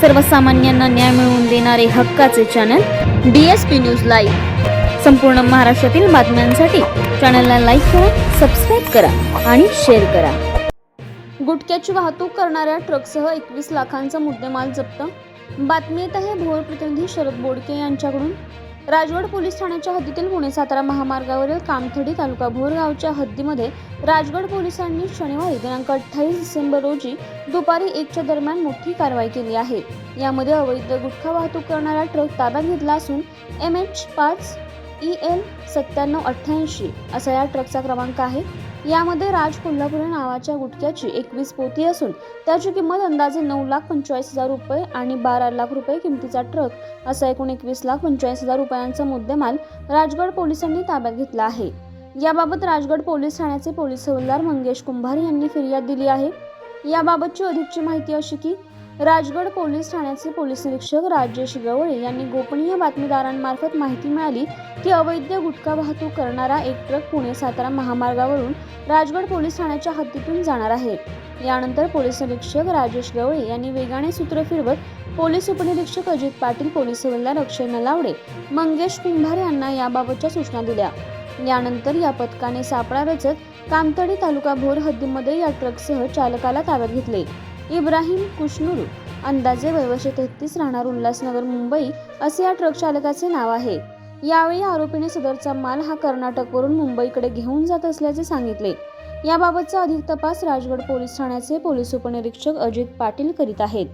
सर्वसामान्यांना न्याय मिळवून देणारे हक्काचे channel D S P news live संपूर्ण महाराष्ट्रातील बातम्यांसाठी चॅनलला लाईक करा सबस्क्राईब करा आणि शेअर करा. गुटख्याची वाहतूक करणाऱ्या ट्रकसह एकवीस लाखांचा मुद्देमाल जप्त. बातमी येत आहे भोर प्रतिनिधी शरद बोडके यांच्याकडून. राजगड पोलीस ठाण्याच्या हद्दीतील पुणे सातारा महामार्गावरील कामथडी तालुका भोर गावच्या हद्दीमध्ये राजगड पोलिसांनी शनिवारी दिनांक अठ्ठावीस डिसेंबर रोजी दुपारी एकच्या दरम्यान मोठी कारवाई केली आहे. यामध्ये अवैध गुटखा वाहतूक करणारा ट्रक ताब्यात घेतला असून एम एच पाच ई एल सत्त्याण्णव अठ्ठ्याऐंशी असा या ट्रकचा क्रमांक आहे. यामध्ये राज कोल्हापुरे नावाच्या गुटख्याची एकवीस पोती असून त्याची किंमत अंदाजे नऊ लाख पंचेचाळीस हजार रुपये आणि बारा लाख रुपये किमतीचा ट्रक असा एकूण एकवीस लाख पंचेचाळीस हजार रुपयांचा मुद्देमाल राजगड पोलिसांनी ताब्यात घेतला आहे. याबाबत राजगड पोलीस ठाण्याचे पोलीस हवालदार मंगेश कुंभार यांनी फिर्याद दिली आहे. याबाबतची अधिकची माहिती अशी की राजगड पोलीस ठाण्याचे पोलीस निरीक्षक राजेश गवळे यांनी गोपनीय बातमीदारांमार्फत माहिती मिळाली की अवैध गुटखा वाहतूक करणारा एक ट्रक पुणे सातारा महामार्गावरून राजगड पोलीस ठाण्याच्या हद्दीतून जाणार आहे. यानंतर पोलीस निरीक्षक राजेश गवळे यांनी वेगाने सूत्र फिरवत पोलीस उपनिरीक्षक अजित पाटील पोलीस हवालदार अक्षय नलावडे मंगेश कुंभार यांना याबाबतच्या सूचना दिल्या. यानंतर या पथकाने सापळा रचत कामतडी तालुका भोर हद्दीमध्ये या ट्रकसह चालकाला ताब्यात घेतले. इब्राहिम कुशनूर अंदाजे वयवशे तेहतीस राहणार उल्हासनगर मुंबई असे या ट्रक चालकाचे नाव आहे. यावेळी आरोपीने सदरचा माल हा कर्नाटकवरून मुंबईकडे घेऊन जात असल्याचे सांगितले. याबाबतचा अधिक तपास राजगड पोलीस ठाण्याचे पोलीस उपनिरीक्षक अजित पाटील करीत आहेत.